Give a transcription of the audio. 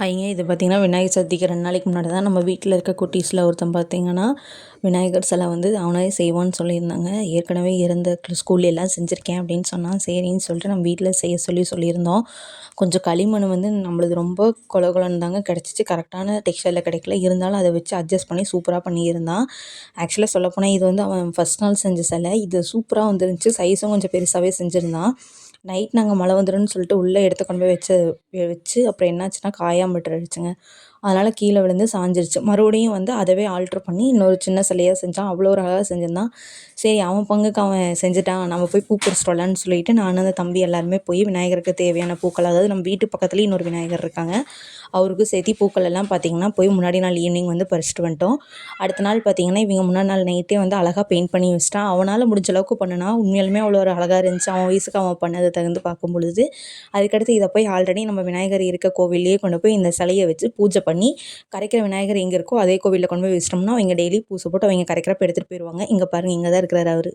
ஹைங்க இது பார்த்திங்கன்னா விநாயகர் சதுர்த்திக்கு ரெண்டு நாளைக்கு முன்னாடி தான் நம்ம வீட்டில் இருக்க குட்டீஸில் ஒருத்தன் பார்த்திங்கன்னா விநாயகர் சிலை வந்து அவனே செய்வான்னு சொல்லியிருந்தாங்க. ஏற்கனவே இருந்த ஸ்கூல்ல எல்லாம் செஞ்சுருக்கேன் அப்படின்னு சொன்னான். சரின்னு சொல்லிட்டு நம்ம வீட்டில் செய்ய சொல்லி சொல்லியிருந்தோம். கொஞ்சம் களிமண் வந்து நம்மளது ரொம்ப கொல தாங்க கிடச்சிச்சு. கரெக்டான டெக்ஸ்டைலில் கிடைக்கல. இருந்தாலும் அதை வச்சு அட்ஜஸ்ட் பண்ணி சூப்பராக பண்ணியிருந்தான். ஆக்சுவலாக சொல்லப்போனால் இது வந்து அவன் ஃபஸ்ட் நாள் செஞ்ச சிலை. இது சூப்பராக வந்துருந்துச்சு. சைஸும் கொஞ்சம் பெருசாகவே செஞ்சுருந்தான். நைட் நாங்கள் மழை வந்துடும்னு சொல்லிட்டு உள்ளே எடுத்து கொண்டு போய் வச்சு வச்சு அப்புறம் என்னாச்சுன்னா மீட்டர் விட்டுருச்சுங்க அதனால் கீழே விழுந்து சாஞ்சிருச்சு. மறுபடியும் வந்து அதவே ஆல்ட்ரு பண்ணி இன்னொரு சின்ன சிலையாக செஞ்சான் அவ்வளோ ஒரு அழகாக செஞ்சிருந்தான். சரி அவன் பங்குக்கு அவன் செஞ்சுட்டான். நம்ம போய் பூ பறிச்சிட்டு சொல்லிட்டு நான் அந்த தம்பி எல்லாருமே போய் விநாயகருக்கு தேவையான பூக்கள் அதாவது நம்ம வீட்டு பக்கத்துலேயும் இன்னொரு விநாயகர் இருக்காங்க. அவருக்கு சேர்த்தி பூக்கள் எல்லாம் பார்த்திங்கன்னா போய் முன்னாடி நாள் ஈவினிங் வந்து பறிச்சிட்டு வந்துட்டோம். அடுத்த நாள் பார்த்திங்கன்னா இவங்க முன்னாடி நாள் நைட்டே வந்து அழகாக பெயிண்ட் பண்ணி வச்சிட்டான். அவனால் முடிஞ்ச அளவுக்கு பண்ணுனா உண்மையிலுமே அவ்வளோ ஒரு அழகாக இருந்துச்சு. அவன் வயசுக்கு அவன் பண்ணதை தகுந்து பார்க்கும் பொழுது அதுக்கடுத்து இதை போய் ஆல்ரெடி நம்ம விநாயகர் இருக்க கோவில்லையே கொண்டு போய் இந்த சிலையை வச்சு பூஜை பண்ணி கரைக்கிற விநாயகர் எங்கே இருக்கோ அதே கோவிலில் கொண்டு போய் வச்சிட்டோம்னா அவங்க டெய்லி பூசை போட்டு அவங்க கரைக்கிறப்ப எடுத்துகிட்டு போயிடுவாங்க இங்கே பாருங்கள் இங்கே தான் இருக்கிறார் அவர்.